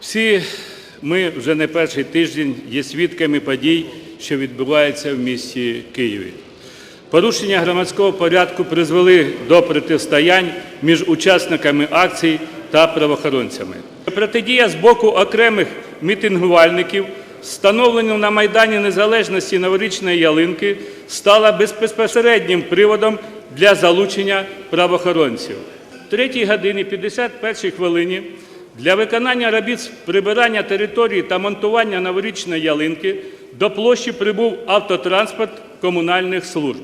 Всі ми вже не перший тиждень є свідками подій, що відбуваються в місті Києві. Порушення громадського порядку призвели до протистоянь між учасниками акцій та правоохоронцями. Протидія з боку окремих мітингувальників встановленню на Майдані Незалежності новорічної ялинки стала безпосереднім приводом для залучення правоохоронців. В 3 годині 51 хвилині для виконання робіт з прибирання території та монтування новорічної ялинки до площі прибув автотранспорт комунальних служб.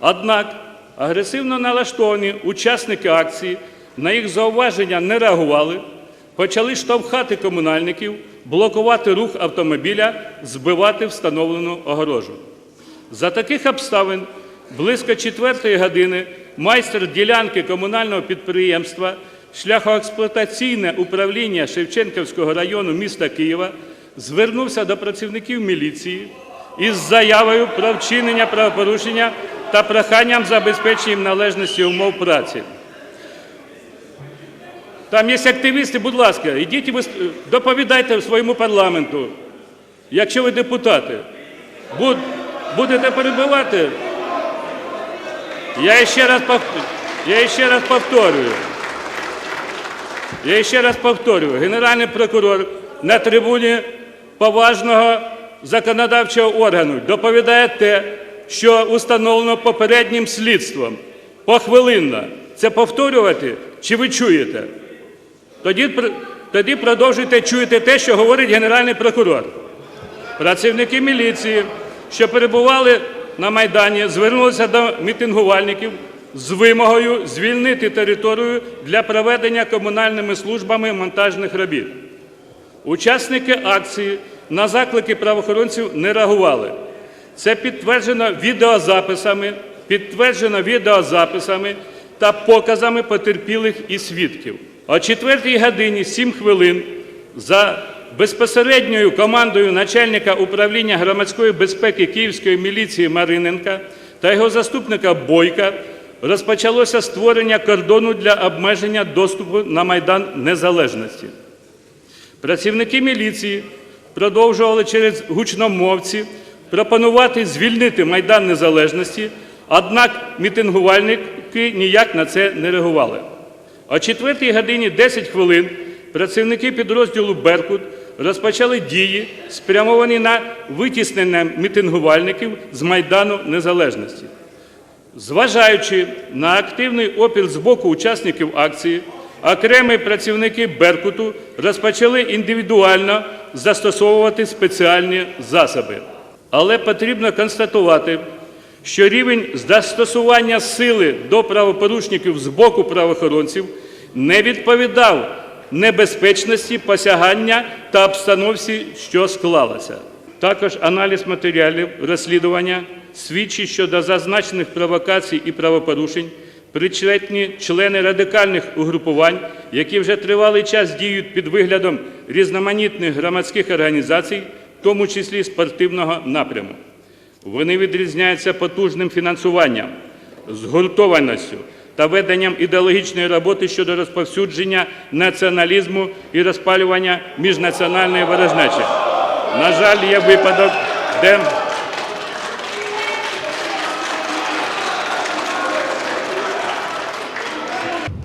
Однак агресивно налаштовані учасники акції на їх зауваження не реагували, почали штовхати комунальників, блокувати рух автомобіля, збивати встановлену огорожу. За таких обставин близько четвертої години майстер ділянки комунального підприємства шляхоексплуатаційне управління Шевченківського району міста Києва звернувся до працівників міліції із заявою про вчинення правопорушення та проханням забезпечення їм належності умов праці. Там є активісти, будь ласка, ідіть і доповідайте своєму парламенту, якщо ви депутати. Буд- Будете перебивати? Я ще раз повторюю. Я ще раз повторюю, Генеральний прокурор на трибуні поважного законодавчого органу доповідає те, що установлено попереднім слідством. Похвилинно. Це повторювати чи ви чуєте? Тоді, тоді продовжуйте чуєте те, що говорить Генеральний прокурор. Працівники міліції, що перебували на Майдані, звернулися до мітингувальників з вимогою звільнити територію для проведення комунальними службами монтажних робіт. Учасники акції на заклики правоохоронців не реагували. Це підтверджено відеозаписами, підтверджено відеозаписами та показами потерпілих і свідків. О 4 годині 7 хвилин за безпосередньою командою начальника управління громадської безпеки Київської міліції Мариненка та його заступника Бойка розпочалося створення кордону для обмеження доступу на Майдан Незалежності. Працівники міліції продовжували через гучномовці пропонувати звільнити Майдан Незалежності, однак мітингувальники ніяк на це не реагували. О 4 годині 10 хвилин працівники підрозділу «Беркут» розпочали дії, спрямовані на витіснення мітингувальників з Майдану Незалежності. Зважаючи на активний опір з боку учасників акції, окремі працівники Беркуту розпочали індивідуально застосовувати спеціальні засоби. Але потрібно констатувати, що рівень застосування сили до правопорушників з боку правоохоронців не відповідав небезпечності посягання та обстановці, що склалася. Також аналіз матеріалів розслідування свідчить щодо зазначених провокацій і правопорушень причетні члени радикальних угрупувань, які вже тривалий час діють під виглядом різноманітних громадських організацій, в тому числі спортивного напряму. Вони відрізняються потужним фінансуванням, згуртованістю та веденням ідеологічної роботи щодо розповсюдження націоналізму і розпалювання міжнаціональної ворожнечі. На жаль, є випадок, де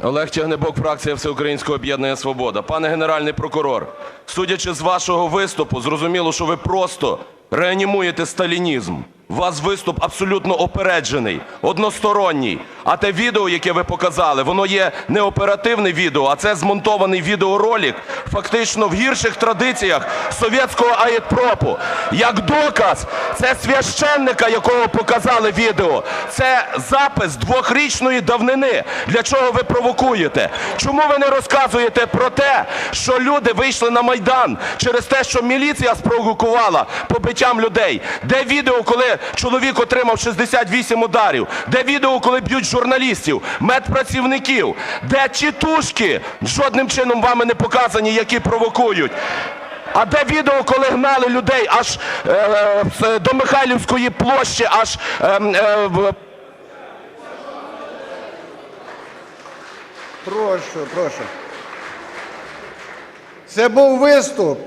Олег Тягнебок, фракція Всеукраїнського об'єднання Свобода. Пане Генеральний прокурор, судячи з вашого виступу, зрозуміло, що ви просто реанімуєте сталінізм. Вас виступ абсолютно опереджений, односторонній. А те відео, яке ви показали, воно є не оперативне відео, а це змонтований відеоролик, фактично в гірших традиціях совєтського аєтпропу. Як доказ, це священника, якого показали відео. Це запис двохрічної давнини. Для чого ви провокуєте? Чому ви не розказуєте про те, що люди вийшли на Майдан через те, що міліція спровокувала побиттям людей? Де відео, коли чоловік отримав 68 ударів? Де відео, коли б'ють журналістів, медпрацівників? Де тітушки, жодним чином вами не показані, які провокують? А де відео, коли гнали людей аж е, е, до Михайлівської площі, аж е, е, в- Прошу, прошу. Це був виступ.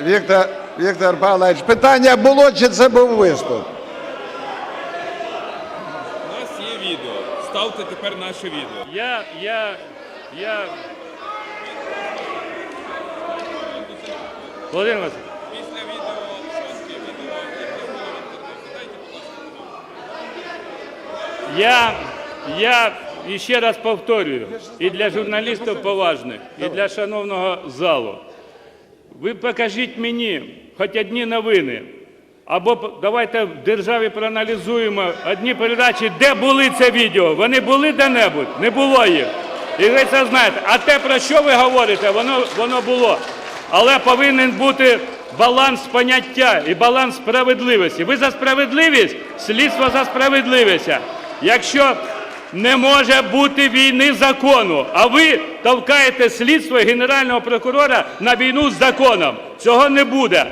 Віктор, Віктор Павлович, питання було, чи це був виступ? У нас є відео. Ставте тепер наше відео. Я, я, я... Володимир Васильович, Після відео відео, яке було в інтернеті. Дайте, будь ласка. Я, я ще раз повторюю, і для журналістів поважних, і для шановного залу. Ви покажіть мені хоч одні новини. Або давайте в державі проаналізуємо одні передачі, де були це відео. Вони були де-небудь? Не було їх. І ви це знаєте. А те, про що ви говорите, воно, воно було. Але повинен бути баланс поняття і баланс справедливості. Ви за справедливість, слідство за справедливість. Якщо не може бути війни закону, а ви толкаєте слідство генерального прокурора на війну з законом. Цього не буде.